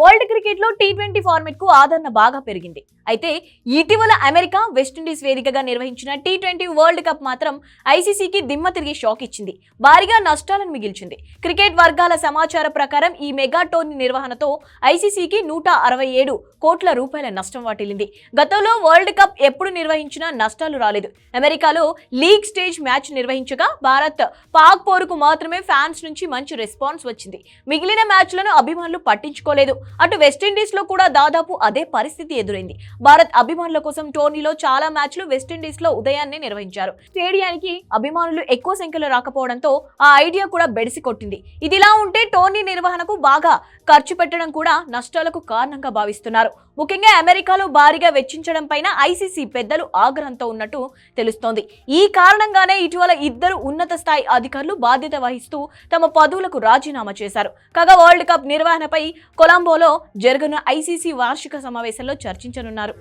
World క్రికెట్లో T twenty ఫార్మెట్కు ఆదరణ బాగా పెరిగింది. అయితే ఇటీవల అమెరికా వెస్టిండీస్ వేదికగా నిర్వహించిన టీ ట్వంటీ వరల్డ్ కప్ మాత్రం ఐసీసీకి దిమ్మ తిరిగి షాక్ ఇచ్చింది. భారీగా నష్టాలను మిగిల్చింది. క్రికెట్ వర్గాల సమాచార ప్రకారం ఈ మెగా టోర్నీ నిర్వహణతో ఐసీసీకి నూట అరవై ఏడు కోట్ల రూపాయల నష్టం వాటిల్లింది. గతంలో వరల్డ్ కప్ ఎప్పుడు నిర్వహించినా నష్టాలు రాలేదు. అమెరికాలో లీగ్ స్టేజ్ మ్యాచ్ నిర్వహించగా భారత్ పాక్ పోరుకు మాత్రమే ఫ్యాన్స్ నుంచి మంచి రెస్పాన్స్ వచ్చింది. మిగిలిన మ్యాచ్లను అభిమానులు పట్టించుకోలేదు. అటు వెస్టిండీస్లో కూడా దాదాపు అదే పరిస్థితి ఎదురైంది. భారత్ అభిమానుల కోసం టోర్నీలో చాలా మ్యాచ్లు వెస్టిండీస్లో ఉదయాన్నే నిర్వహించారు. స్టేడియానికి అభిమానులు ఎక్కువ సంఖ్యలో రాకపోవడంతో ఆ ఐడియా కూడా బెడిసి కొట్టింది. ఇదిలా ఉంటే టోర్నీ నిర్వహణకు బాగా ఖర్చు పెట్టడం కూడా నష్టాలకు కారణంగా భావిస్తున్నారు. ముఖ్యంగా అమెరికాలో భారీగా వెచ్చించడం పైన ఐసీసీ పెద్దలు ఆగ్రహంతో ఉన్నట్టు తెలుస్తోంది. ఈ కారణంగానే ఇటీవల ఇద్దరు ఉన్నత స్థాయి అధికారులు బాధ్యత వహిస్తూ తమ పదవులకు రాజీనామా చేశారు. కాగా వరల్డ్ కప్ నిర్వహణపై కొలంబో కొలంబోలో జరగనున్న ఐసీసీ వార్షిక సమావేశంలో చర్చించనున్నారు.